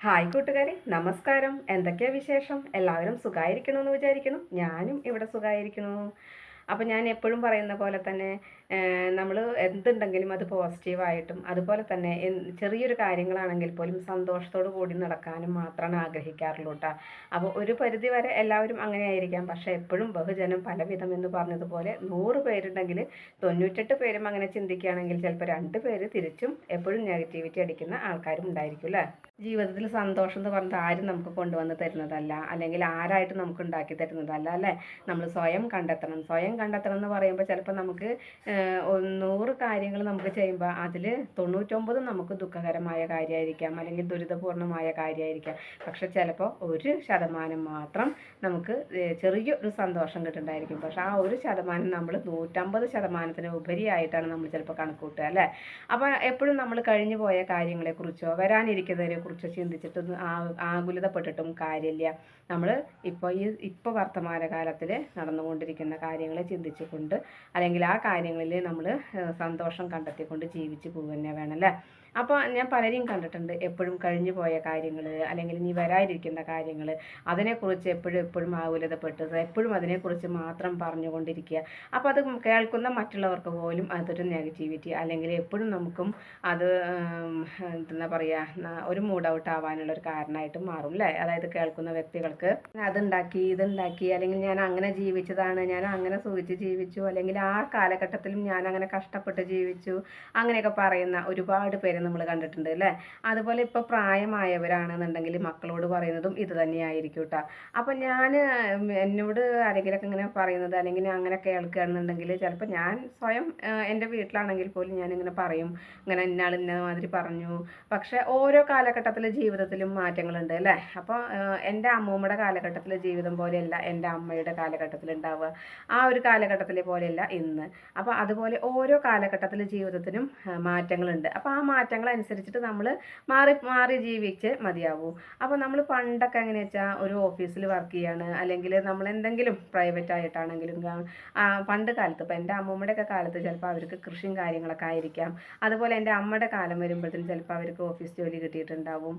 Hi കൂട്ടുകാരെ നമസ്കാരം. എന്തൊക്കെയാ വിശേഷം? എല്ലാവരും സുഖമായിരിക്കണമെന്ന് വിചാരിക്കുന്നു. ഞാനും ഇവിടെ സുഖമായിരിക്കണു അപ്പോൾ ഞാൻ എപ്പോഴും പറയുന്ന പോലെ തന്നെ നമ്മൾ എന്തുണ്ടെങ്കിലും അത് പോസിറ്റീവായിട്ടും അതുപോലെ തന്നെ ചെറിയൊരു കാര്യങ്ങളാണെങ്കിൽ പോലും സന്തോഷത്തോടു കൂടി നടക്കാനും മാത്രമാണ് ആഗ്രഹിക്കാറുള്ളൂ കേട്ടോ അപ്പോൾ ഒരു പരിധി വരെ എല്ലാവരും അങ്ങനെ ആയിരിക്കാം. പക്ഷേ എപ്പോഴും ബഹുജനം പലവിധം എന്ന് പറഞ്ഞതുപോലെ നൂറ് പേരുണ്ടെങ്കിൽ തൊണ്ണൂറ്റെട്ട് പേരും അങ്ങനെ ചിന്തിക്കുകയാണെങ്കിൽ ചിലപ്പോൾ രണ്ട് പേര് തിരിച്ചും എപ്പോഴും നെഗറ്റിവിറ്റി അടിക്കുന്ന ആൾക്കാരും ഉണ്ടായിരിക്കും അല്ലേ ജീവിതത്തിൽ സന്തോഷം എന്ന് പറഞ്ഞത് ആരും നമുക്ക് കൊണ്ടുവന്ന് തരുന്നതല്ല. അല്ലെങ്കിൽ ആരായിട്ട് നമുക്ക് ഉണ്ടാക്കി തരുന്നതല്ല അല്ലേ നമ്മൾ സ്വയം കണ്ടെത്തണം. സ്വയം കണ്ടെത്തണം എന്ന് പറയുമ്പോൾ ചിലപ്പോൾ നമുക്ക് നൂറ് കാര്യങ്ങൾ നമുക്ക് ചെയ്യുമ്പോൾ അതിൽ തൊണ്ണൂറ്റൊമ്പത് നമുക്ക് ദുഃഖകരമായ കാര്യമായിരിക്കാം അല്ലെങ്കിൽ ദുരിതപൂർണമായ കാര്യമായിരിക്കാം പക്ഷെ ചിലപ്പോൾ ഒരു ശതമാനം മാത്രം നമുക്ക് ചെറിയ ചെറിയൊരു സന്തോഷം കിട്ടുന്നുണ്ടായിരിക്കും പക്ഷെ ആ ഒരു ശതമാനം നമ്മൾ നൂറ്റമ്പത് ശതമാനത്തിന് ഉപരിയായിട്ടാണ് നമ്മൾ ചിലപ്പോൾ കണക്കൂട്ടുക അല്ലേ? അപ്പോൾ എപ്പോഴും നമ്മൾ കഴിഞ്ഞു പോയ കാര്യങ്ങളെക്കുറിച്ചോ വരാനിരിക്കുന്നതിനെ കുറിച്ചോ ചിന്തിച്ചിട്ടൊന്നും ആ ആകുലതപ്പെട്ടിട്ടും കാര്യമില്ല. നമ്മൾ ഇപ്പോൾ ഈ ഇപ്പോൾ വർത്തമാനകാലത്തിൽ നടന്നുകൊണ്ടിരിക്കുന്ന കാര്യങ്ങളെ ചിന്തിച്ചുകൊണ്ട് അല്ലെങ്കിൽ ആ കാര്യങ്ങളിൽ നമ്മൾ സന്തോഷം കണ്ടെത്തിക്കൊണ്ട് ജീവിച്ച് പോകുക തന്നെ വേണം അല്ലേ അപ്പോൾ ഞാൻ പലരെയും കണ്ടിട്ടുണ്ട്. എപ്പോഴും കഴിഞ്ഞു പോയ കാര്യങ്ങൾ അല്ലെങ്കിൽ ഇനി വരാതിരിക്കുന്ന കാര്യങ്ങൾ അതിനെക്കുറിച്ച് എപ്പോഴും എപ്പോഴും ആകുലതപ്പെട്ട് എപ്പോഴും അതിനെക്കുറിച്ച് മാത്രം പറഞ്ഞുകൊണ്ടിരിക്കുക. അപ്പോൾ അത് കേൾക്കുന്ന മറ്റുള്ളവർക്ക് പോലും അതൊരു നെഗറ്റിവിറ്റി അല്ലെങ്കിൽ എപ്പോഴും നമുക്കും അത് എന്താ പറയുക ഒരു മൂഡ് ഔട്ട് ആവാനുള്ള ഒരു കാരണമായിട്ട് മാറും അല്ലേ അതായത് കേൾക്കുന്ന വ്യക്തികൾക്ക് അതുണ്ടാക്കി ഇതുണ്ടാക്കി അല്ലെങ്കിൽ ഞാൻ അങ്ങനെ ജീവിച്ചതാണ് ഞാൻ അങ്ങനെ സൂചിച്ച് ജീവിച്ചു അല്ലെങ്കിൽ ആ കാലഘട്ടത്തിലും ഞാൻ അങ്ങനെ കഷ്ടപ്പെട്ട് ജീവിച്ചു അങ്ങനെയൊക്കെ പറയുന്ന ഒരുപാട് പേരെ നമ്മൾ കണ്ടിട്ടുണ്ട് അല്ലേ? അതുപോലെ ഇപ്പോൾ പ്രായമായവരാണെന്നുണ്ടെങ്കിൽ മക്കളോട് പറയുന്നതും ഇത് തന്നെയായിരിക്കും കേട്ടോ അപ്പം ഞാൻ എന്നോട് ആരെങ്കിലുമൊക്കെ ഇങ്ങനെ പറയുന്നത് അല്ലെങ്കിൽ ഞാൻ അങ്ങനെ കേൾക്കുകയാണെന്നുണ്ടെങ്കിൽ ചിലപ്പോൾ ഞാൻ സ്വയം എന്റെ വീട്ടിലാണെങ്കിൽ പോലും ഞാനിങ്ങനെ പറയും. ഇങ്ങനെ ഇന്നാൾ ഇന്ന മാതിരി പറഞ്ഞു. പക്ഷേ ഓരോ കാലഘട്ടത്തിലെ ജീവിതത്തിലും മാറ്റങ്ങളുണ്ട് അല്ലേ? അപ്പോൾ എന്റെ അമ്മൂമ്മയുടെ കാലഘട്ടത്തിലെ ജീവിതം പോലെയല്ല എന്റെ അമ്മയുടെ കാലഘട്ടത്തിൽ ഉണ്ടാവുക. ആ ഒരു കാലഘട്ടത്തിലെ പോലെയല്ല ഇന്ന്. അപ്പോൾ അതുപോലെ ഓരോ കാലഘട്ടത്തിലെ ജീവിതത്തിനും മാറ്റങ്ങൾ മാറ്റങ്ങളുണ്ട്. അപ്പോൾ ആ അനുസരിച്ചിട്ട് നമ്മൾ മാറി മാറി ജീവിച്ച് മതിയാവൂ. അപ്പോൾ നമ്മൾ പണ്ടൊക്കെ എങ്ങനെയാ വെച്ചാൽ ഒരു ഓഫീസിൽ വർക്ക് ചെയ്യാണ് അല്ലെങ്കിൽ നമ്മൾ എന്തെങ്കിലും പ്രൈവറ്റ് ആയിട്ടാണെങ്കിലും പണ്ട് കാലത്ത് ഇപ്പോൾ എന്റെ അമ്മൂമ്മയുടെ ഒക്കെ കാലത്ത് ചിലപ്പോൾ അവർക്ക് കൃഷിയും കാര്യങ്ങളൊക്കെ ആയിരിക്കാം. അതുപോലെ എന്റെ അമ്മയുടെ കാലം വരുമ്പോഴത്തേനും ചിലപ്പോൾ അവർക്ക് ഓഫീസ് ജോലി കിട്ടിയിട്ടുണ്ടാവും.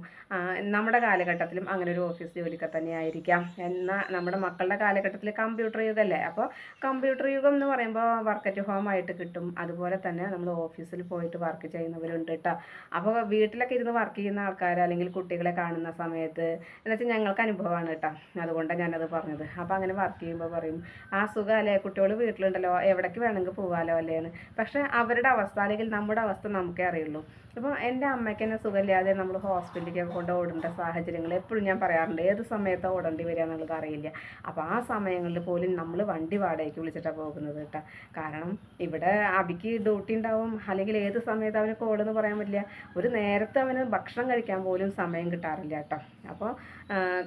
നമ്മുടെ കാലഘട്ടത്തിലും അങ്ങനെ ഒരു ഓഫീസ് ജോലിയൊക്കെ തന്നെ ആയിരിക്കാം. എന്നാൽ നമ്മുടെ മക്കളുടെ കാലഘട്ടത്തിൽ കമ്പ്യൂട്ടർ യുഗമല്ലേ അപ്പോൾ കമ്പ്യൂട്ടർ യുഗം എന്ന് പറയുമ്പോൾ വർക്ക് അറ്റ് ഹോം ആയിട്ട് കിട്ടും. അതുപോലെ തന്നെ നമ്മൾ ഓഫീസിൽ പോയിട്ട് വർക്ക് ചെയ്യുന്നവരുണ്ട് കേട്ടോ അപ്പോൾ വീട്ടിലൊക്കെ ഇരുന്ന് വർക്ക് ചെയ്യുന്ന ആൾക്കാർ അല്ലെങ്കിൽ കുട്ടികളെ കാണുന്ന സമയത്ത് എന്ന് വെച്ചാൽ ഞങ്ങൾക്ക് അനുഭവമാണ് കേട്ടോ അതുകൊണ്ടാണ് ഞാനത് പറഞ്ഞത്. അപ്പോൾ അങ്ങനെ വർക്ക് ചെയ്യുമ്പോൾ പറയും ആ സുഖമല്ലേ കുട്ടികൾ വീട്ടിലുണ്ടല്ലോ. എവിടേക്ക് വേണമെങ്കിൽ പോകാമല്ലോ അല്ലേന്ന്? പക്ഷേ അവരുടെ അവസ്ഥ അല്ലെങ്കിൽ നമ്മുടെ അവസ്ഥ നമുക്കേ അറിയുള്ളൂ. ഇപ്പോൾ എന്റെ അമ്മയ്ക്ക് തന്നെ സുഖമില്ലാതെ നമ്മൾ ഹോസ്പിറ്റലിലേക്ക് കൊണ്ട് ഓടേണ്ട സാഹചര്യങ്ങൾ എപ്പോഴും ഞാൻ പറയാറുണ്ട്. ഏത് സമയത്താണ് ഓടേണ്ടി വരിക എന്നുള്ളത് അറിയില്ല. അപ്പോൾ ആ സമയങ്ങളിൽ പോലും നമ്മൾ വണ്ടി വാടകയ്ക്ക് വിളിച്ചിട്ടാണ് പോകുന്നത് കേട്ടോ കാരണം ഇവിടെ അബിക്ക് ഡ്യൂട്ടി ഉണ്ടാവും. അല്ലെങ്കിൽ ഏത് സമയത്ത് അവന് കോളെന്ന് പറയാൻ പറ്റില്ല. ഒരു നേരത്തെ അവന് ഭക്ഷണം കഴിക്കാൻ പോലും സമയം കിട്ടാറില്ല കേട്ടോ. അപ്പോൾ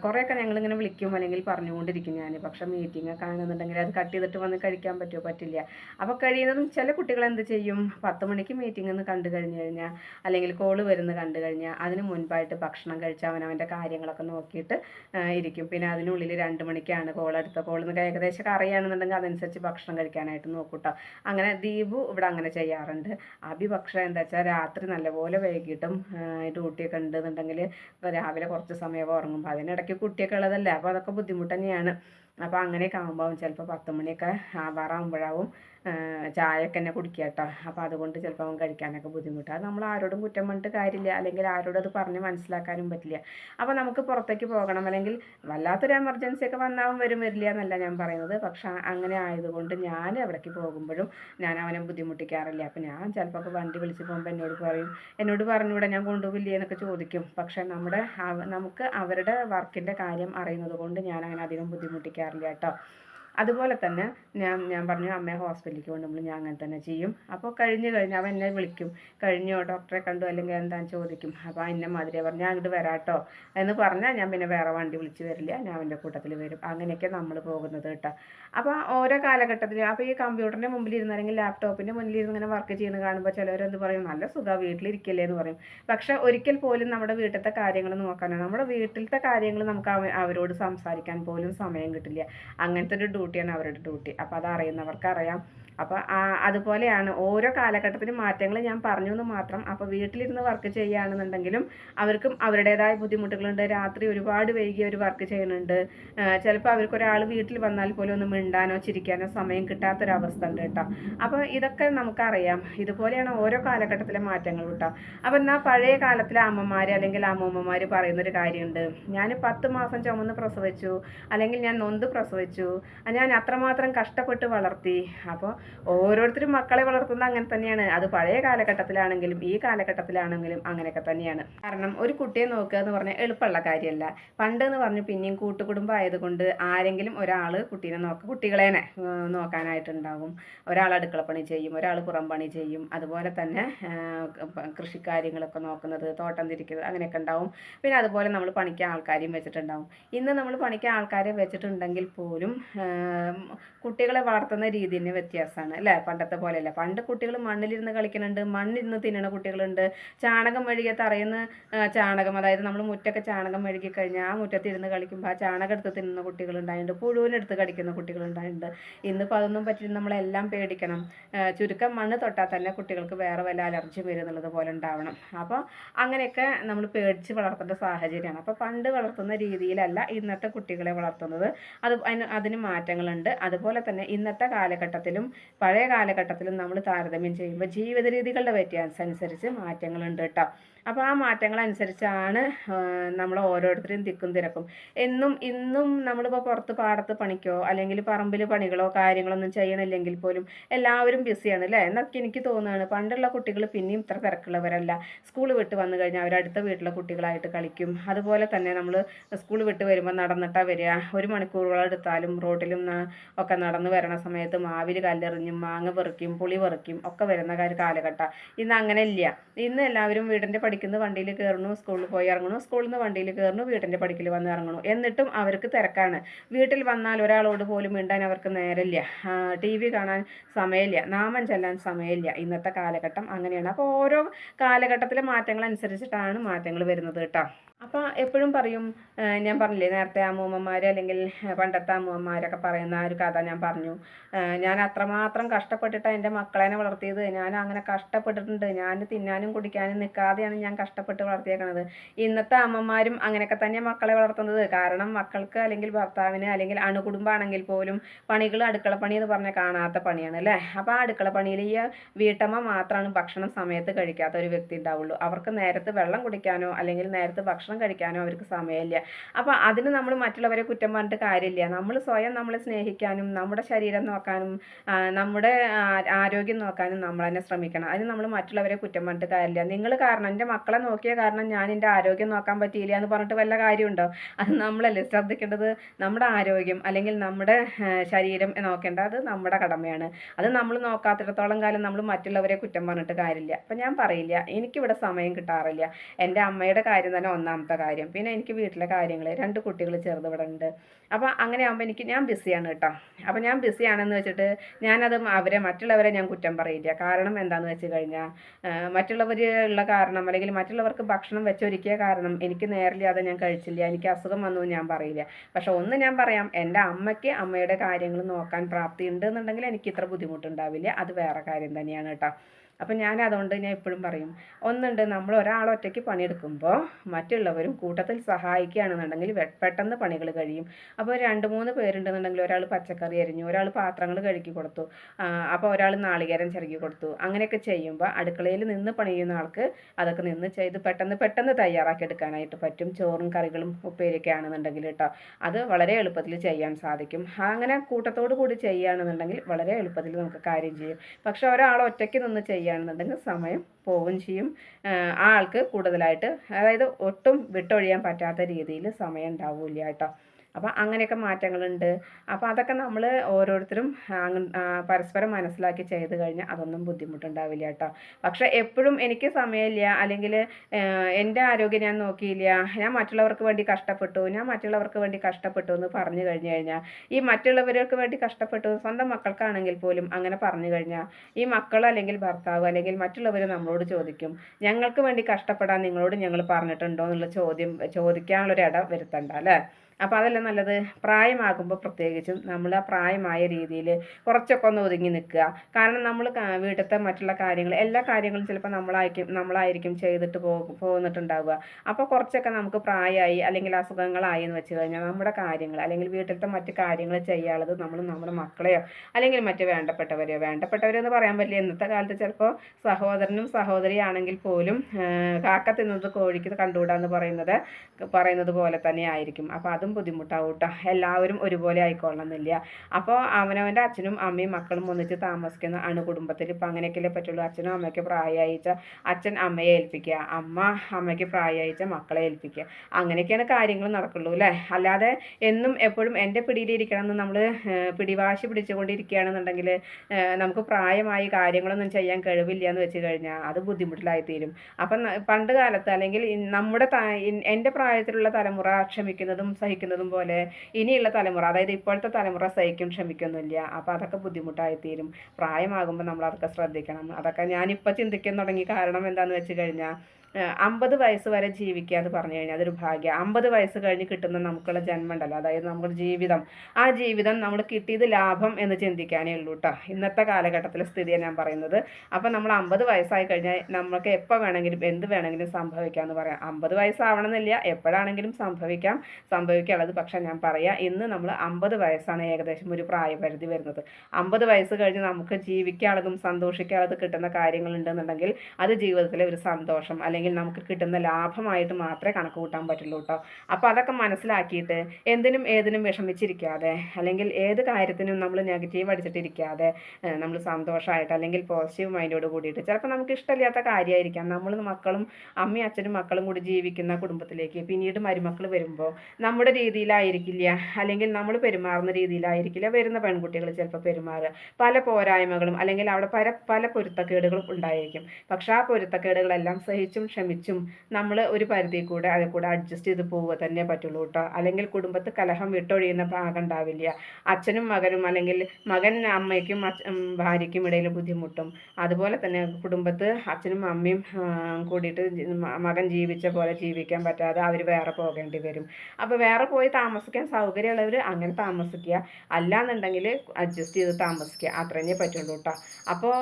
കുറേയൊക്കെ ഞങ്ങളിങ്ങനെ വിളിക്കും അല്ലെങ്കിൽ പറഞ്ഞുകൊണ്ടിരിക്കും ഞാൻ പക്ഷേ മീറ്റിംഗ് ഒക്കെ ആണെന്നുണ്ടെങ്കിൽ അത് കട്ട് ചെയ്തിട്ട് വന്ന് കഴിക്കാൻ പറ്റുമോ? പറ്റില്ല. അപ്പോൾ കഴിയുന്നതും ചില കുട്ടികൾ എന്ത് ചെയ്യും? പത്ത് മണിക്ക് മീറ്റിംഗ് ഒന്ന് കണ്ടു കഴിഞ്ഞ് കഴിഞ്ഞാൽ അല്ലെങ്കിൽ കോൾ വരുന്ന കണ്ടു കഴിഞ്ഞാൽ അതിന് മുൻപായിട്ട് ഭക്ഷണം കഴിച്ച് അവൻ അവന്റെ കാര്യങ്ങളൊക്കെ നോക്കിയിട്ട് ഇരിക്കും. പിന്നെ അതിനുള്ളിൽ രണ്ട് മണിക്കാണ് കോൾ അടുത്ത കോൾ എന്നൊക്കെ ഏകദേശം അറിയാണെന്നുണ്ടെങ്കിൽ അതനുസരിച്ച് ഭക്ഷണം കഴിക്കാനായിട്ട് നോക്കൂട്ടോ അങ്ങനെ ദീപു ഇവിടെ അങ്ങനെ ചെയ്യാറുണ്ട്. അഭി പക്ഷേ എന്താ വെച്ചാൽ രാത്രി നല്ലപോലെ വൈകിട്ടും ഡ്യൂട്ടിയൊക്കെ ഉണ്ടെന്നുണ്ടെങ്കിൽ രാവിലെ കുറച്ച് സമയമൊക്കെ ഉറങ്ങും അതിനിടയ്ക്ക് കുട്ടിയൊക്കെ ഉള്ളതല്ലേ? അപ്പോൾ അതൊക്കെ ബുദ്ധിമുട്ട് തന്നെയാണ്. അപ്പോൾ അങ്ങനെയൊക്കെ ആകുമ്പോൾ ചിലപ്പോൾ പത്ത് മണിയൊക്കെ ആവാറാകുമ്പോഴാവും ചായയൊക്കെ തന്നെ കുടിക്കുക അപ്പോൾ അതുകൊണ്ട് ചിലപ്പോൾ അവൻ കഴിക്കാനൊക്കെ ബുദ്ധിമുട്ടാണ് അത് നമ്മൾ ആരോടും കുറ്റം പറഞ്ഞിട്ട് കാര്യമില്ല. അല്ലെങ്കിൽ ആരോടും അത് പറഞ്ഞ് മനസ്സിലാക്കാനും പറ്റില്ല. അപ്പോൾ നമുക്ക് പുറത്തേക്ക് പോകണം. അല്ലെങ്കിൽ വല്ലാത്തൊരു എമർജൻസി ഒക്കെ വന്നാൽ അവൻ വരും വരില്ല എന്നല്ല ഞാൻ പറയുന്നത്. പക്ഷെ അങ്ങനെ ആയതുകൊണ്ട് ഞാൻ അവിടേക്ക് പോകുമ്പോഴും ഞാൻ അവനെ ബുദ്ധിമുട്ടിക്കാറില്ല. അപ്പോൾ ഞാൻ ചിലപ്പോൾ വണ്ടി വിളിച്ച് പോകുമ്പോൾ എന്നോട് പറയും എന്നോട് പറഞ്ഞൂടെ ഞാൻ കൊണ്ടുപോകില്ലേ എന്നൊക്കെ ചോദിക്കും. പക്ഷെ നമ്മുടെ നമുക്ക് അവരുടെ വർക്കിന്റെ കാര്യം അറിയുന്നത് കൊണ്ട് ഞാൻ അങ്ങനെ അധികം ബുദ്ധിമുട്ടിക്കാറില്ല കേട്ടോ. അതുപോലെ തന്നെ ഞാൻ ഞാൻ പറഞ്ഞു അമ്മയെ ഹോസ്പിറ്റലിലേക്ക് കൊണ്ടുമ്പോൾ ഞാൻ അങ്ങനെ തന്നെ ചെയ്യും. അപ്പോൾ കഴിഞ്ഞ് കഴിഞ്ഞ് അവൻ എന്നെ വിളിക്കും. കഴിഞ്ഞോ ഡോക്ടറെ കണ്ടു അല്ലെങ്കിൽ എന്താന്ന് ചോദിക്കും. അപ്പോൾ എന്നെ മാതിരിയെ പറഞ്ഞു ഞാൻ അങ്ങോട്ട് വരാട്ടോ. എന്ന് പറഞ്ഞാൽ ഞാൻ പിന്നെ വേറെ വണ്ടി വിളിച്ച് വരില്ല. ഞാൻ അവന്റെ കൂട്ടത്തിൽ വരും. അങ്ങനെയൊക്കെ നമ്മൾ പോകുന്നത് കേട്ടോ. അപ്പോൾ ഓരോ കാലഘട്ടത്തിലും അപ്പോൾ ഈ കമ്പ്യൂട്ടറിന്റെ മുമ്പിൽ ഇരുന്ന് അല്ലെങ്കിൽ ലാപ്ടോപ്പിന്റെ മുന്നിൽ ഇരുന്ന് ഇങ്ങനെ വർക്ക് ചെയ്യുന്ന കാണുമ്പോൾ ചിലവരെന്ത് പറയും? നല്ല സുഖം വീട്ടിലിരിക്കല്ലേ എന്ന് പറയും. പക്ഷേ ഒരിക്കൽ പോലും നമ്മുടെ വീട്ടിലത്തെ കാര്യങ്ങൾ നോക്കാനാണ് നമ്മുടെ വീട്ടിലത്തെ കാര്യങ്ങൾ നമുക്ക് അവരോട് സംസാരിക്കാൻ പോലും സമയം കിട്ടില്ല. അങ്ങനത്തെ ഒരു ഡ്യൂട്ടിയാണ് അവരുടെ ഡ്യൂട്ടി അപ്പോൾ അറിയുന്നവർക്ക് അറിയാം അപ്പോൾ അതുപോലെയാണ് ഓരോ കാലഘട്ടത്തിലും മാറ്റങ്ങൾ ഞാൻ പറഞ്ഞു എന്ന് മാത്രം. അപ്പോൾ വീട്ടിലിരുന്ന് വർക്ക് ചെയ്യുകയാണെന്നുണ്ടെങ്കിലും അവർക്കും അവരുടേതായ ബുദ്ധിമുട്ടുകളുണ്ട്. രാത്രി ഒരുപാട് വൈകി അവർ വർക്ക് ചെയ്യുന്നുണ്ട്. ചിലപ്പോൾ അവർക്ക് ഒരാൾ വീട്ടിൽ വന്നാൽ പോലും ഒന്ന് മിണ്ടാനോ ചിരിക്കാനോ സമയം കിട്ടാത്തൊരവസ്ഥ ഉണ്ട് കേട്ടോ. അപ്പോൾ ഇതൊക്കെ നമുക്കറിയാം. ഇതുപോലെയാണ് ഓരോ കാലഘട്ടത്തിലെ മാറ്റങ്ങൾ കേട്ടോ. അപ്പോൾ എന്നാൽ പഴയ കാലത്തിലെ അമ്മമാർ അല്ലെങ്കിൽ അമ്മൂമ്മമാർ പറയുന്നൊരു കാര്യമുണ്ട്. ഞാൻ പത്ത് മാസം ചുമന്ന് പ്രസവിച്ചു. അല്ലെങ്കിൽ ഞാൻ നൊന്ത് പ്രസവിച്ചു. ഞാൻ അത്രമാത്രം കഷ്ടപ്പെട്ട് വളർത്തി. അപ്പോൾ ഓരോരുത്തരും മക്കളെ വളർത്തുന്നത് അങ്ങനെ തന്നെയാണ്. അത് പഴയ കാലഘട്ടത്തിലാണെങ്കിലും ഈ കാലഘട്ടത്തിലാണെങ്കിലും അങ്ങനെയൊക്കെ തന്നെയാണ്. കാരണം ഒരു കുട്ടിയെ നോക്കുക എന്ന് പറഞ്ഞാൽ എളുപ്പമുള്ള കാര്യമല്ല. പണ്ട് എന്ന് പറഞ്ഞ് പിന്നെയും കൂട്ടുകുടുംബം ആയതുകൊണ്ട് ആരെങ്കിലും ഒരാൾ കുട്ടീനെ നോക്കുക കുട്ടികളെ നോക്കാനായിട്ടുണ്ടാകും ഒരാൾ അടുക്കളപ്പണി ചെയ്യും ഒരാൾ പുറം പണി ചെയ്യും. അതുപോലെ തന്നെ കൃഷിക്കാര്യങ്ങളൊക്കെ നോക്കുന്നത് തോട്ടം തിരിക്കുന്നത് അങ്ങനെയൊക്കെ ഉണ്ടാവും. പിന്നെ അതുപോലെ നമ്മൾ പണിക്ക് ആൾക്കാരെയും വെച്ചിട്ടുണ്ടാവും. ഇന്ന് നമ്മൾ പണിക്ക് ആൾക്കാരെ വെച്ചിട്ടുണ്ടെങ്കിൽ പോലും കുട്ടികളെ വളർത്തുന്ന രീതി തന്നെ വ്യത്യാസമാണ് അല്ലേ? പണ്ടത്തെ പോലെയല്ല. പണ്ട് കുട്ടികൾ മണ്ണിലിരുന്ന് കളിക്കുന്നുണ്ട് മണ്ണിരുന്ന് തിന്നണ കുട്ടികളുണ്ട്. ചാണകം മെഴുകിയ തറയുന്ന ചാണകം അതായത് നമ്മൾ മുറ്റൊക്കെ ചാണകം മെഴുകി കഴിഞ്ഞാൽ ആ മുറ്റത്തിരുന്ന് കളിക്കുമ്പോൾ ആ ചാണകം എടുത്ത് തിന്നുന്ന കുട്ടികളുണ്ടായിട്ടുണ്ട് പുഴുവിനെടുത്ത് കടിക്കുന്ന കുട്ടികളുണ്ടായിട്ടുണ്ട് ഇന്നിപ്പോൾ അതൊന്നും പറ്റി നമ്മളെല്ലാം പേടിക്കണം. ചുരുക്കം മണ്ണ് തൊട്ടാൽ തന്നെ കുട്ടികൾക്ക് വേറെ വല്ല അലർജിയും വരും എന്നുള്ളത് പോലെ ഉണ്ടാവണം. അപ്പോൾ അങ്ങനെയൊക്കെ നമ്മൾ പേടിച്ച് വളർത്തേണ്ട സാഹചര്യമാണ്. അപ്പോൾ പണ്ട് വളർത്തുന്ന രീതിയിലല്ല ഇന്നത്തെ കുട്ടികളെ വളർത്തുന്നത്. അത് അതിന് മാറ്റങ്ങളുണ്ട്. അതുപോലെ തന്നെ ഇന്നത്തെ കാലഘട്ടത്തിലും പഴയ കാലഘട്ടത്തിലും നമ്മൾ താരതമ്യം ചെയ്യുമ്പോൾ ജീവിത രീതികളുടെ വ്യത്യാസം അനുസരിച്ച് മാറ്റങ്ങളുണ്ട് കേട്ടോ. അപ്പോൾ ആ മാറ്റങ്ങൾ അനുസരിച്ചാണ് നമ്മൾ ഓരോരുത്തരും തിക്കും തിരക്കും. എന്നും ഇന്നും നമ്മളിപ്പോൾ പുറത്ത് പാടത്ത് പണിക്കോ അല്ലെങ്കിൽ പറമ്പിൽ പണികളോ കാര്യങ്ങളൊന്നും ചെയ്യണില്ലെങ്കിൽ പോലും എല്ലാവരും ബിസിയാണ് അല്ലേ എന്നൊക്കെ എനിക്ക് തോന്നുകയാണ്. പണ്ടുള്ള കുട്ടികൾ പിന്നെയും ഇത്ര തിരക്കുള്ളവരല്ല. സ്കൂൾ വിട്ട് വന്നു കഴിഞ്ഞാൽ അവർ അടുത്ത വീട്ടിലെ കുട്ടികളായിട്ട് കളിക്കും. അതുപോലെ തന്നെ നമ്മൾ സ്കൂൾ വിട്ട് വരുമ്പോൾ നടന്നിട്ടാണ് വരിക. ഒരു മണിക്കൂറുകളെടുത്താലും റോഡിലും ഒക്കെ നടന്ന് വരണ സമയത്ത് മാവിൽ കല്ലെറിഞ്ഞും മാങ്ങ പെറുക്കും പുളി പെറുക്കും ഒക്കെ വരുന്ന കാലഘട്ടം. ഇന്ന് അങ്ങനെ ഇല്ല. ഇന്ന് എല്ലാവരും വീടിന്റെ പഠിക്കുന്ന വണ്ടിയിൽ കയറണു സ്കൂളിൽ പോയി ഇറങ്ങണു സ്കൂളിൽ നിന്ന് വണ്ടിയിൽ കയറണു വീട്ടിന്റെ പഠിക്കൽ വന്ന് ഇറങ്ങണു എന്നിട്ടും അവർക്ക് തിരക്കാണ്. വീട്ടിൽ വന്നാൽ ഒരാളോട് പോലും മിണ്ടാൻ അവർക്ക് നേരമില്ല. ടി വി കാണാൻ സമയമില്ല. നാമം ചെല്ലാൻ സമയമില്ല. ഇന്നത്തെ കാലഘട്ടം അങ്ങനെയാണ്. അപ്പോൾ ഓരോ കാലഘട്ടത്തിലെ മാറ്റങ്ങൾ അനുസരിച്ചിട്ടാണ് മാറ്റങ്ങൾ വരുന്നത് കേട്ടോ. അപ്പോൾ എപ്പോഴും പറയും ഞാൻ പറഞ്ഞില്ലേ നേരത്തെ അമ്മൂമ്മമാർ അല്ലെങ്കിൽ പണ്ടത്തെ അമ്മൂമ്മമാരൊക്കെ പറയുന്ന ആ ഒരു കഥ ഞാൻ പറഞ്ഞു. ഞാൻ അത്രമാത്രം കഷ്ടപ്പെട്ടിട്ടാണ് എന്റെ മക്കളെ വളർത്തിയത്. ഞാൻ അങ്ങനെ കഷ്ടപ്പെട്ടിട്ടുണ്ട്. ഞാൻ തിന്നാനും കുടിക്കാനും നിൽക്കാതെയാണ് ഞാൻ കഷ്ടപ്പെട്ട് വളർത്തിയേക്കണത്. ഇന്നത്തെ അമ്മമാരും അങ്ങനെയൊക്കെ തന്നെ മക്കളെ വളർത്തുന്നത്. കാരണം മക്കൾക്ക് അല്ലെങ്കിൽ ഭർത്താവിന് അല്ലെങ്കിൽ അണുകുടുംബമാണെങ്കിൽ പോലും പണികൾ അടുക്കള പണി എന്ന് പറഞ്ഞാൽ കാണാത്ത പണിയാണ് അല്ലേ? അപ്പോൾ ആ അടുക്കള പണിയിൽ ഈ വീട്ടമ്മ മാത്രമാണ് ഭക്ഷണം സമയത്ത് കഴിക്കാത്ത ഒരു വ്യക്തി ഉണ്ടാവുള്ളൂ. അവർക്ക് നേരത്തെ വെള്ളം കുടിക്കാനോ അല്ലെങ്കിൽ നേരത്തെ ഭക്ഷണം ഭക്ഷണം കഴിക്കാനോ അവർക്ക് സമയമില്ല. അപ്പോൾ അതിന് നമ്മൾ മറ്റുള്ളവരെ കുറ്റം പറഞ്ഞിട്ട് കാര്യമില്ല. നമ്മൾ സ്വയം നമ്മളെ സ്നേഹിക്കാനും നമ്മുടെ ശരീരം നോക്കാനും നമ്മുടെ ആരോഗ്യം നോക്കാനും നമ്മൾ തന്നെ ശ്രമിക്കണം. അതിന് നമ്മൾ മറ്റുള്ളവരെ കുറ്റം പറഞ്ഞിട്ട് കാര്യമില്ല. നിങ്ങൾ കാരണം എന്റെ മക്കളെ നോക്കിയ കാരണം ഞാൻ എന്റെ ആരോഗ്യം നോക്കാൻ പറ്റിയില്ല എന്ന് പറഞ്ഞിട്ട് വല്ല കാര്യമുണ്ടോ? അത് നമ്മളല്ലേ ശ്രദ്ധിക്കേണ്ടത്? നമ്മുടെ ആരോഗ്യം അല്ലെങ്കിൽ നമ്മുടെ ശരീരം നോക്കേണ്ടത് നമ്മുടെ കടമയാണ്. അത് നമ്മൾ നോക്കാത്തിടത്തോളം കാലം നമ്മൾ മറ്റുള്ളവരെ കുറ്റം പറഞ്ഞിട്ട് കാര്യമില്ല. അപ്പം ഞാൻ പറയില്ല. എനിക്കിവിടെ സമയം കിട്ടാറില്ല. എന്റെ അമ്മയുടെ കാര്യം തന്നെ ഒന്നാം ഒന്നാമത്തെ കാര്യം. പിന്നെ എനിക്ക് വീട്ടിലെ കാര്യങ്ങൾ രണ്ട് കുട്ടികൾ ചെറുത് ഇവിടെ ഉണ്ട്. അപ്പോൾ അങ്ങനെ ആകുമ്പോൾ എനിക്ക് ഞാൻ ബിസിയാണ് കേട്ടോ. അപ്പോൾ ഞാൻ ബിസിയാണെന്ന് വെച്ചിട്ട് ഞാനത് അവരെ മറ്റുള്ളവരെ ഞാൻ കുറ്റം പറയില്ല. കാരണം എന്താണെന്ന് വെച്ച് കഴിഞ്ഞാൽ മറ്റുള്ളവർ ഉള്ള കാരണം അല്ലെങ്കിൽ മറ്റുള്ളവർക്ക് ഭക്ഷണം വെച്ചൊരുക്കിയ കാരണം എനിക്ക് നേരില്ലാതെ ഞാൻ കഴിച്ചില്ല. എനിക്ക് അസുഖം വന്നു ഞാൻ പറയില്ല. പക്ഷെ ഒന്ന് ഞാൻ പറയാം എന്റെ അമ്മയ്ക്ക് അമ്മയുടെ കാര്യങ്ങൾ നോക്കാൻ പ്രാപ്തി ഉണ്ട് എന്നുണ്ടെങ്കിൽ എനിക്ക് ഇത്ര ബുദ്ധിമുട്ടുണ്ടാവില്ല. അത് വേറെ കാര്യം തന്നെയാണ് കേട്ടോ. അപ്പം ഞാൻ അതുകൊണ്ട് ഞാൻ എപ്പോഴും പറയും ഒന്നുണ്ട് നമ്മൾ ഒരാൾ ഒറ്റയ്ക്ക് പണിയെടുക്കുമ്പോൾ മറ്റുള്ളവരും കൂട്ടത്തിൽ സഹായിക്കുകയാണെന്നുണ്ടെങ്കിൽ പെട്ടെന്ന് പണികൾ കഴിയും. അപ്പോൾ രണ്ട് മൂന്ന് പേരുണ്ടെന്നുണ്ടെങ്കിൽ ഒരാൾ പച്ചക്കറി അരിഞ്ഞു ഒരാൾ പാത്രങ്ങൾ കഴുകി കൊടുത്തു അപ്പോൾ ഒരാൾ നാളികേരം ചിറകി കൊടുത്തു അങ്ങനെയൊക്കെ ചെയ്യുമ്പോൾ അടുക്കളയിൽ നിന്ന് പണി ചെയ്യുന്ന ആൾക്ക് അതൊക്കെ നിന്ന് ചെയ്ത് പെട്ടെന്ന് പെട്ടെന്ന് തയ്യാറാക്കി എടുക്കാനായിട്ട് പറ്റും. ചോറും കറികളും ഉപ്പേരിയൊക്കെ ആണെന്നുണ്ടെങ്കിൽ കേട്ടോ അത് വളരെ എളുപ്പത്തിൽ ചെയ്യാൻ സാധിക്കും. അങ്ങനെ കൂട്ടത്തോടു കൂടി ചെയ്യുകയാണെന്നുണ്ടെങ്കിൽ വളരെ എളുപ്പത്തിൽ നമുക്ക് കാര്യം ചെയ്യും. പക്ഷെ ഒരാൾ ഒറ്റയ്ക്ക് നിന്ന് ചെയ്യുക ചെയ്യുകയാണെന്നുണ്ടെങ്കിൽ സമയം പോവുകയും ചെയ്യും. ആൾക്ക് കൂടുതലായിട്ട് അതായത് ഒട്ടും വിട്ടൊഴിയാൻ പറ്റാത്ത രീതിയിൽ സമയം ഉണ്ടാവില്ല കേട്ടോ. അപ്പോൾ അങ്ങനെയൊക്കെ മാറ്റങ്ങളുണ്ട്. അപ്പോൾ അതൊക്കെ നമ്മൾ ഓരോരുത്തരും പരസ്പരം മനസ്സിലാക്കി ചെയ്ത് കഴിഞ്ഞാൽ അതൊന്നും ബുദ്ധിമുട്ടുണ്ടാവില്ല കേട്ടോ. പക്ഷേ എപ്പോഴും എനിക്ക് സമയമില്ല. അല്ലെങ്കിൽ എന്റെ ആരോഗ്യം ഞാൻ നോക്കിയില്ല. ഞാൻ മറ്റുള്ളവർക്ക് വേണ്ടി കഷ്ടപ്പെട്ടു. ഞാൻ മറ്റുള്ളവർക്ക് വേണ്ടി കഷ്ടപ്പെട്ടു എന്ന് പറഞ്ഞു കഴിഞ്ഞു കഴിഞ്ഞാൽ ഈ മറ്റുള്ളവർക്ക് വേണ്ടി കഷ്ടപ്പെട്ടു സ്വന്തം മക്കൾക്കാണെങ്കിൽ പോലും അങ്ങനെ പറഞ്ഞു കഴിഞ്ഞാൽ ഈ മക്കൾ അല്ലെങ്കിൽ ഭർത്താവ് അല്ലെങ്കിൽ മറ്റുള്ളവർ നമ്മളോട് ചോദിക്കും ഞങ്ങൾക്ക് വേണ്ടി കഷ്ടപ്പെടാൻ നിങ്ങളോട് ഞങ്ങൾ പറഞ്ഞിട്ടുണ്ടോ? എന്നുള്ള ചോദ്യം ചോദിക്കാനുള്ളൊരു ഇട വരുത്തണ്ട അല്ലേ? അപ്പോൾ അതല്ല നല്ലത്? പ്രായമാകുമ്പോൾ പ്രത്യേകിച്ചും നമ്മൾ ആ പ്രായമായ രീതിയിൽ കുറച്ചൊക്കെ ഒന്ന് ഒതുങ്ങി നിൽക്കുക കാരണം നമ്മൾ വീട്ടിലത്തെ മറ്റുള്ള കാര്യങ്ങൾ എല്ലാ കാര്യങ്ങളും ചിലപ്പോൾ നമ്മളായിരിക്കും നമ്മളായിരിക്കും ചെയ്തിട്ട് പോകും അപ്പോൾ കുറച്ചൊക്കെ നമുക്ക് പ്രായമായി അല്ലെങ്കിൽ അസുഖങ്ങളായി എന്ന് വെച്ച് കഴിഞ്ഞാൽ നമ്മുടെ കാര്യങ്ങൾ അല്ലെങ്കിൽ വീട്ടിലത്തെ മറ്റു കാര്യങ്ങൾ ചെയ്യാനുള്ളത് നമ്മൾ നമ്മുടെ മക്കളെയോ അല്ലെങ്കിൽ മറ്റു വേണ്ടപ്പെട്ടവരെയോ. വേണ്ടപ്പെട്ടവരെയോ എന്ന് പറയാൻ പറ്റില്ല. ഇന്നത്തെ കാലത്ത് ചിലപ്പോൾ സഹോദരനും സഹോദരിയാണെങ്കിൽ പോലും കാക്ക തിന്നത് കോഴിക്ക് കണ്ടുകൂടാന്ന് പറയുന്നത് പറയുന്നത് പോലെ തന്നെ ആയിരിക്കും. അപ്പോൾ അതും ബുദ്ധിമുട്ടാവും കേട്ടോ എല്ലാവരും ഒരുപോലെ ആയിക്കൊള്ളണമെന്നില്ല അപ്പോൾ അവനവന്റെ അച്ഛനും അമ്മയും മക്കളും ഒന്നിച്ച് താമസിക്കുന്ന അണുകുടുംബത്തിൽ ഇപ്പം അങ്ങനെയൊക്കെയല്ലേ പറ്റുള്ളൂ. അച്ഛനും അമ്മയ്ക്ക് പ്രായമായിച്ച അച്ഛൻ അമ്മയെ ഏൽപ്പിക്കുക. അമ്മ അമ്മയ്ക്ക് പ്രായമായിച്ച മക്കളെ ഏൽപ്പിക്കുക. അങ്ങനെയൊക്കെയാണ് കാര്യങ്ങൾ നടക്കുള്ളൂ അല്ലേ? അല്ലാതെ എന്നും എപ്പോഴും എന്റെ പിടിയിലിരിക്കണം എന്ന് നമ്മൾ പിടിവാശി പിടിച്ചുകൊണ്ടിരിക്കുകയാണെന്നുണ്ടെങ്കിൽ നമുക്ക് പ്രായമായി കാര്യങ്ങളൊന്നും ചെയ്യാൻ കഴിവില്ല എന്ന് വെച്ച് കഴിഞ്ഞാൽ അത് ബുദ്ധിമുട്ടിലായിത്തീരും. അപ്പം പണ്ട് കാലത്ത് അല്ലെങ്കിൽ നമ്മുടെ എന്റെ പ്രായത്തിലുള്ള തലമുറ ക്ഷമിക്കുന്നതും സഹിക്കുന്നതും പോലെ ഇനിയുള്ള തലമുറ അതായത് ഇപ്പോഴത്തെ തലമുറ സഹിക്കും ക്ഷമിക്കൊന്നുമില്ല അപ്പോൾ അതൊക്കെ ബുദ്ധിമുട്ടായി തീരും. പ്രായമാകുമ്പോൾ നമ്മൾ അതൊക്കെ ശ്രദ്ധിക്കണം. അതൊക്കെ ഞാനിപ്പോൾ ചിന്തിക്കാൻ തുടങ്ങി കാരണം എന്താണെന്ന് വെച്ച് കഴിഞ്ഞാൽ അമ്പത് വയസ്സ് വരെ ജീവിക്കുക എന്ന് പറഞ്ഞു കഴിഞ്ഞാൽ അതൊരു ഭാഗ്യം. അമ്പത് വയസ്സ് കഴിഞ്ഞ് കിട്ടുന്ന നമുക്കുള്ള ജന്മം ഉണ്ടല്ലോ അതായത് നമ്മുടെ ജീവിതം. ആ ജീവിതം നമ്മൾ കിട്ടിയത് ലാഭം എന്ന് ചിന്തിക്കാനേ ഉള്ളൂ കേട്ടോ ഇന്നത്തെ കാലഘട്ടത്തിലെ സ്ഥിതിയാണ് ഞാൻ പറയുന്നത്. അപ്പം നമ്മൾ അമ്പത് വയസ്സായി കഴിഞ്ഞാൽ നമുക്ക് എപ്പോൾ വേണമെങ്കിലും എന്ത് വേണമെങ്കിലും സംഭവിക്കാം എന്ന് പറയാം. അമ്പത് വയസ്സാവണമെന്നില്ല. എപ്പോഴാണെങ്കിലും സംഭവിക്കാം. സംഭവിക്കാനുള്ളത് പക്ഷേ ഞാൻ പറയാം. ഇന്ന് നമ്മൾ അമ്പത് വയസ്സാണ് ഏകദേശം ഒരു പ്രായപരിധി വരുന്നത്. അമ്പത് വയസ്സ് കഴിഞ്ഞ് നമുക്ക് ജീവിക്കാനുള്ളതും സന്തോഷിക്കാനുള്ളതും കിട്ടുന്ന കാര്യങ്ങളുണ്ടെന്നുണ്ടെങ്കിൽ അത് ജീവിതത്തിലെ ഒരു സന്തോഷം അല്ലെങ്കിൽ അല്ലെങ്കിൽ നമുക്ക് കിട്ടുന്ന ലാഭമായിട്ട് മാത്രമേ കണക്ക് കൂട്ടാൻ പറ്റുള്ളൂ കേട്ടോ അപ്പോൾ അതൊക്കെ മനസ്സിലാക്കിയിട്ട് എന്തിനും ഏതിനും വിഷമിച്ചിരിക്കാതെ അല്ലെങ്കിൽ ഏത് കാര്യത്തിനും നമ്മൾ നെഗറ്റീവ് അടിച്ചിട്ടിരിക്കാതെ നമ്മൾ സന്തോഷമായിട്ട് അല്ലെങ്കിൽ പോസിറ്റീവ് മൈൻഡോട് കൂടിയിട്ട് ചിലപ്പോൾ നമുക്ക് ഇഷ്ടമില്ലാത്ത കാര്യമായിരിക്കാം. നമ്മൾ മക്കളും അമ്മയും അച്ഛനും മക്കളും കൂടി ജീവിക്കുന്ന കുടുംബത്തിലേക്ക് പിന്നീട് മരുമക്കൾ വരുമ്പോൾ നമ്മുടെ രീതിയിലായിരിക്കില്ല അല്ലെങ്കിൽ നമ്മൾ പെരുമാറുന്ന രീതിയിലായിരിക്കില്ല വരുന്ന പെൺകുട്ടികൾ ചിലപ്പോൾ പെരുമാറുക. പല പോരായ്മകളും അല്ലെങ്കിൽ അവിടെ പല പല പൊരുത്തക്കേടുകളും ഉണ്ടായിരിക്കും. പക്ഷേ ആ പൊരുത്തക്കേടുകളെല്ലാം സഹിച്ചും ക്ഷമിച്ചും നമ്മൾ ഒരു പരിധി കൂടെ അതിൽ കൂടെ അഡ്ജസ്റ്റ് ചെയ്ത് പോവുക തന്നെ പറ്റുള്ളൂ കേട്ടോ അല്ലെങ്കിൽ കുടുംബത്ത് കലഹം വിട്ടൊഴിയുന്ന ഭാഗം ഉണ്ടാവില്ല. അച്ഛനും മകനും അല്ലെങ്കിൽ മകൻ അമ്മയ്ക്കും ഭാര്യയ്ക്കും ഇടയിൽ ബുദ്ധിമുട്ടും. അതുപോലെ തന്നെ കുടുംബത്ത് അച്ഛനും അമ്മയും കൂടിയിട്ട് മകൻ ജീവിച്ച പോലെ ജീവിക്കാൻ പറ്റാതെ അവർ വേറെ പോകേണ്ടി വരും. അപ്പോൾ വേറെ പോയി താമസിക്കാൻ സൗകര്യമുള്ളവർ അങ്ങനെ താമസിക്കുക. അല്ലാന്നുണ്ടെങ്കിൽ അഡ്ജസ്റ്റ് ചെയ്ത് താമസിക്കുക. അത്രേ പറ്റുള്ളൂ കേട്ടോ അപ്പോൾ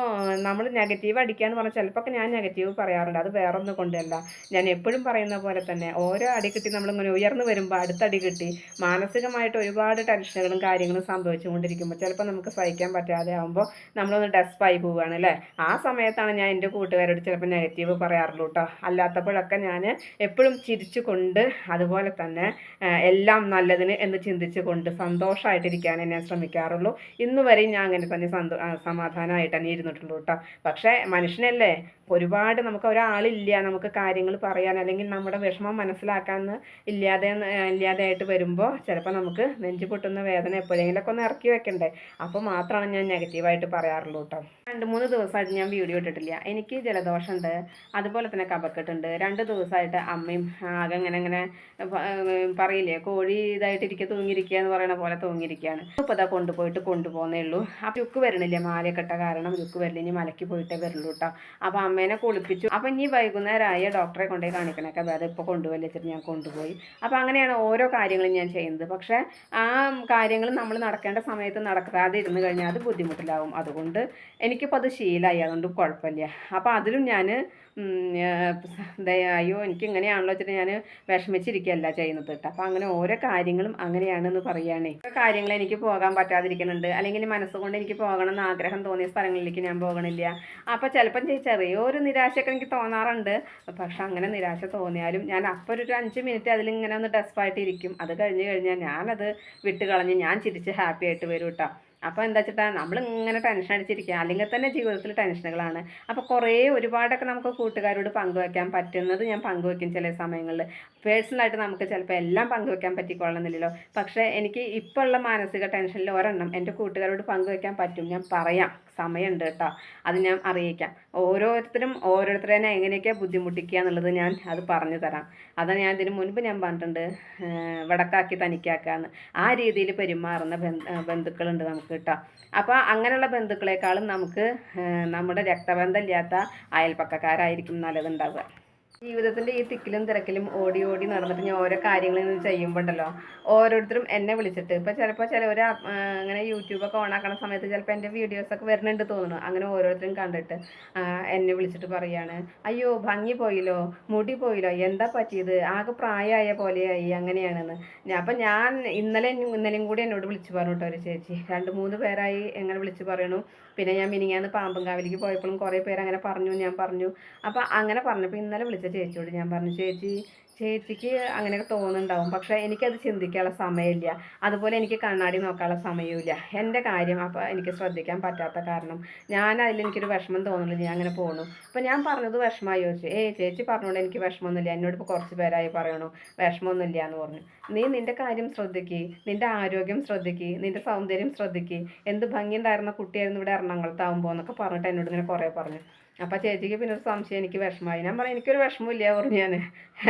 നമ്മൾ നെഗറ്റീവ് അടിക്കുക എന്ന് പറഞ്ഞാൽ ചിലപ്പോൾ ഞാൻ നെഗറ്റീവ് പറയാറുണ്ട്. അത് വേറെ വേറൊന്നും കൊണ്ടല്ല. ഞാൻ എപ്പോഴും പറയുന്ന പോലെ തന്നെ ഓരോ അടി കിട്ടി നമ്മളിങ്ങനെ ഉയർന്നു വരുമ്പോൾ അടുത്ത അടി കിട്ടി മാനസികമായിട്ട് ഒരുപാട് ടെൻഷനുകളും കാര്യങ്ങളും സംഭവിച്ചുകൊണ്ടിരിക്കുമ്പോൾ ചിലപ്പോൾ നമുക്ക് സഹിക്കാൻ പറ്റാതെ ആകുമ്പോൾ നമ്മളൊന്ന് ഡെസ്പായി പോവുകയാണ് അല്ലേ? ആ സമയത്താണ് ഞാൻ എന്റെ കൂട്ടുകാരോട് ചിലപ്പോൾ നെഗറ്റീവ് പറയാറുള്ളൂ കേട്ടോ അല്ലാത്തപ്പോഴൊക്കെ ഞാൻ എപ്പോഴും ചിരിച്ചുകൊണ്ട് അതുപോലെ തന്നെ എല്ലാം നല്ലതിന് എന്ന് ചിന്തിച്ചുകൊണ്ട് സന്തോഷമായിട്ടിരിക്കാനേ ഞാൻ ശ്രമിക്കാറുള്ളൂ. ഇന്ന് വരെയും ഞാൻ അങ്ങനെ തന്നെ സന്തോ സമാധാനമായിട്ട് തന്നെ ഇരുന്നിട്ടുള്ളൂ കേട്ടോ പക്ഷേ മനുഷ്യനല്ലേ? ഒരുപാട് നമുക്ക് ഒരാളില്ല നമുക്ക് കാര്യങ്ങൾ പറയാൻ അല്ലെങ്കിൽ നമ്മുടെ വിഷമം മനസ്സിലാക്കാൻ ഇല്ലാതെ ഇല്ലാതെയായിട്ട് വരുമ്പോൾ ചിലപ്പോൾ നമുക്ക് നെഞ്ചു പൊട്ടുന്ന വേദന എപ്പോഴെങ്കിലുമൊക്കെ ഒന്ന് ഇറക്കി വെക്കണ്ടേ. അപ്പോൾ മാത്രമാണ് ഞാൻ നെഗറ്റീവായിട്ട് പറയാറുള്ളൂ കേട്ടോ രണ്ട് മൂന്ന് ദിവസമായിട്ട് ഞാൻ വീഡിയോ ഇട്ടിട്ടില്ല. എനിക്ക് ജലദോഷമുണ്ട് അതുപോലെ തന്നെ കപക്കെട്ടുണ്ട് രണ്ട് ദിവസമായിട്ട് അമ്മയും ആകെ ഇങ്ങനെ ഇങ്ങനെ പറയില്ലേ കോഴി ഇതായിട്ട് ഇരിക്കുക തൂങ്ങിയിരിക്കുക എന്ന് പറയുന്ന പോലെ തൂങ്ങിയിരിക്കുകയാണ് ഇപ്പോൾ ഇതാ കൊണ്ടുപോയിട്ട് കൊണ്ടുപോകുന്നേ ഉള്ളൂ. അപ്പം ലുക്ക് വരണില്ല മാലയൊക്കെ കാരണം ലുക്ക് വരില്ല ഇനി മലയ്ക്ക് പോയിട്ടേ വരുള്ളൂ കേട്ടോ അപ്പോൾ അമ്മേനെ കുളിപ്പിച്ചു. അപ്പം ഇനി വൈകുന്നേരമായ ഡോക്ടറെ കൊണ്ടുപോയി കാണിക്കണൊക്കെ അത് ഇപ്പോൾ കൊണ്ടുപോയി വെച്ചിട്ട് ഞാൻ കൊണ്ടുപോയി. അപ്പോൾ അങ്ങനെയാണ് ഓരോ കാര്യങ്ങളും ഞാൻ ചെയ്യുന്നത്. പക്ഷേ ആ കാര്യങ്ങൾ നമ്മൾ നടക്കേണ്ട സമയത്ത് നടക്കാതെ ഇരുന്ന് കഴിഞ്ഞാൽ അത് ബുദ്ധിമുട്ടിലാവും. അതുകൊണ്ട് എനിക്കിപ്പോൾ അത് ശീലമായി അതുകൊണ്ട് കുഴപ്പമില്ല. അപ്പോൾ അതിലും ഞാൻ അയ്യോ എനിക്ക് ഇങ്ങനെയാണല്ലോ വെച്ചിട്ട് ഞാൻ വിഷമിച്ചിരിക്കുകയല്ല ചെയ്യുന്നത് കേട്ടോ. അപ്പോൾ അങ്ങനെ ഓരോ കാര്യങ്ങളും അങ്ങനെയാണെന്ന് പറയുകയാണേ ഓരോ കാര്യങ്ങൾ എനിക്ക് പോകാൻ പറ്റാതിരിക്കുന്നുണ്ട്. അല്ലെങ്കിൽ മനസ്സുകൊണ്ട് എനിക്ക് പോകണം എന്ന് ആഗ്രഹം തോന്നിയ സ്ഥലങ്ങളിലേക്ക് ഞാൻ പോകണില്ല. അപ്പോൾ ചിലപ്പം ചെറിയൊരു നിരാശയൊക്കെ എനിക്ക് തോന്നാറുണ്ട്. പക്ഷെ അങ്ങനെ നിരാശ തോന്നിയാലും ഞാൻ അപ്പോൾ ഒരു അഞ്ച് മിനിറ്റ് അതിലിങ്ങനെ ഒന്ന് ഡെസ്പായിട്ടിരിക്കും. അത് കഴിഞ്ഞ് കഴിഞ്ഞാൽ ഞാനത് വിട്ട് കളഞ്ഞ് ഞാൻ ചിരിച്ച് ഹാപ്പി ആയിട്ട് വരും കേട്ടോ. അപ്പോൾ എന്താ വെച്ചിട്ടാ നമ്മൾ ഇങ്ങനെ ടെൻഷൻ അടിച്ചിരിക്കുക അല്ലെങ്കിൽ തന്നെ ജീവിതത്തിൽ ടെൻഷനുകളാണ് അപ്പോൾ കുറേ ഒരുപാടൊക്കെ നമുക്ക് കൂട്ടുകാരോട് പങ്കുവെക്കാൻ പറ്റുന്നത് ഞാൻ പങ്കുവെക്കും ചില സമയങ്ങളിൽ പേഴ്സണലായിട്ട് നമുക്ക് ചിലപ്പോൾ എല്ലാം പങ്കുവെക്കാൻ പറ്റിക്കൊള്ളണമെന്നില്ലല്ലോ പക്ഷേ എനിക്ക് ഇപ്പോൾ ഉള്ള മാനസിക ടെൻഷനിൽ ഒരെണ്ണം എന്റെ കൂട്ടുകാരോട് പങ്കുവെക്കാൻ പറ്റും ഞാൻ പറയാം. സമയമുണ്ട് കേട്ടോ അത് ഞാൻ അറിയിക്കാം. ഓരോരുത്തരും ഓരോരുത്തരെ എങ്ങനെയൊക്കെ ബുദ്ധിമുട്ടിക്കുക എന്നുള്ളത് ഞാൻ അത് പറഞ്ഞു തരാം. അത് ഞാൻ ഇതിന് മുൻപ് ഞാൻ പറഞ്ഞിട്ടുണ്ട് വടക്കാക്കി തനിക്കാക്കാന്ന് ആ രീതിയിൽ പെരുമാറുന്ന ബന്ധുക്കളുണ്ട് നമുക്ക് കേട്ടോ അപ്പോൾ അങ്ങനെയുള്ള ബന്ധുക്കളെക്കാളും നമുക്ക് നമ്മുടെ രക്തബന്ധമില്ലാത്ത അയൽപ്പക്കക്കാരായിരിക്കും നല്ലതുണ്ടാവുക. ജീവിതത്തിന്റെ ഈ തിക്കിലും തിരക്കിലും ഓടി ഓടി നടന്നിട്ട് ഞാൻ ഓരോ കാര്യങ്ങൾ ഇങ്ങനെ ചെയ്യുമ്പോണ്ടല്ലോ. ഓരോരുത്തരും എന്നെ വിളിച്ചിട്ട്. ഇപ്പൊ ചിലപ്പോൾ ചിലവർ അങ്ങനെ യൂട്യൂബൊക്കെ ഓണാക്കണ സമയത്ത് ചിലപ്പോൾ എന്റെ വീഡിയോസൊക്കെ വരുന്നുണ്ട് തോന്നുന്നു. അങ്ങനെ ഓരോരുത്തരും കണ്ടിട്ട് എന്നെ വിളിച്ചിട്ട് പറയാണ്. അയ്യോ ഭംഗി പോയില്ലോ മുടി പോയില്ലോ എന്താ പറ്റിയത്? ആകെ പ്രായമായ പോലെയായി അങ്ങനെയാണെന്ന്. ഞാൻ അപ്പം ഞാൻ ഇന്നലെ ഇന്നലെയും കൂടി എന്നോട് വിളിച്ചു പറഞ്ഞു കേട്ടോ ഒരു ചേച്ചി. രണ്ട് മൂന്ന് പേരായി എങ്ങനെ വിളിച്ചു പറയണു. പിന്നെ ഞാൻ മിനിങ്ങാന്ന് പാമ്പുംകാവിലേക്ക് പോയപ്പോഴും കുറേ പേര് അങ്ങനെ പറഞ്ഞു ഞാൻ പറഞ്ഞു. അപ്പോൾ അങ്ങനെ പറഞ്ഞപ്പോൾ ഇന്നലെ വിളിച്ച ചേച്ചിയോട് ഞാൻ പറഞ്ഞു ചേച്ചി ചേച്ചിക്ക് അങ്ങനെയൊക്കെ തോന്നുന്നുണ്ടാവും. പക്ഷേ എനിക്കത് ചിന്തിക്കാനുള്ള സമയമില്ല. അതുപോലെ എനിക്ക് കണ്ണാടി നോക്കാനുള്ള സമയമില്ല എന്റെ കാര്യം അപ്പോൾ എനിക്ക് ശ്രദ്ധിക്കാൻ പറ്റാത്ത കാരണം ഞാൻ അതിൽ എനിക്കൊരു വിഷമം തോന്നുന്നില്ല. ഞാൻ അങ്ങനെ പോണു. അപ്പോൾ ഞാൻ പറഞ്ഞത് വിഷമമായി ചോദിച്ചു. ഏയ് ചേച്ചി പറഞ്ഞുകൊണ്ട് എനിക്ക് വിഷമമൊന്നുമില്ല. എന്നോട് ഇപ്പോൾ കുറച്ച് പേരായി പറയണു. വിഷമമൊന്നുമില്ല എന്ന് പറഞ്ഞു. നീ നിന്റെ കാര്യം ശ്രദ്ധിക്ക്. നിന്റെ ആരോഗ്യം ശ്രദ്ധിക്ക്. നിന്റെ സൗന്ദര്യം ശ്രദ്ധിക്ക്. എന്ത് ഭംഗിയുണ്ടായിരുന്ന കുട്ടിയായിരുന്നു ഇവിടെ എറണാകുളത്താവുമ്പോൾ എന്നൊക്കെ പറഞ്ഞിട്ട് എന്നോട് ഇങ്ങനെ കുറേ പറഞ്ഞു. അപ്പം ചേച്ചിക്ക് പിന്നെ ഒരു സംശയം എനിക്ക് വിഷമമായി. ഞാൻ പറഞ്ഞു എനിക്കൊരു വിഷമമില്ല പറഞ്ഞു ഞാൻ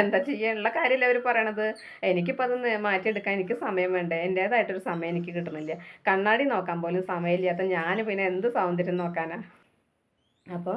എന്താ ചെയ്യാനുള്ള കാര്യമല്ല അവർ പറയണത്? എനിക്കിപ്പോൾ അത് മാറ്റിയെടുക്കാൻ എനിക്ക് സമയം വേണ്ടേ? എന്റേതായിട്ടൊരു സമയം എനിക്ക് കിട്ടുന്നില്ല കണ്ണാടി നോക്കാൻ പോലും സമയമില്ലാത്ത ഞാൻ പിന്നെ എന്ത് സൗന്ദര്യം നോക്കാനാ? അപ്പോൾ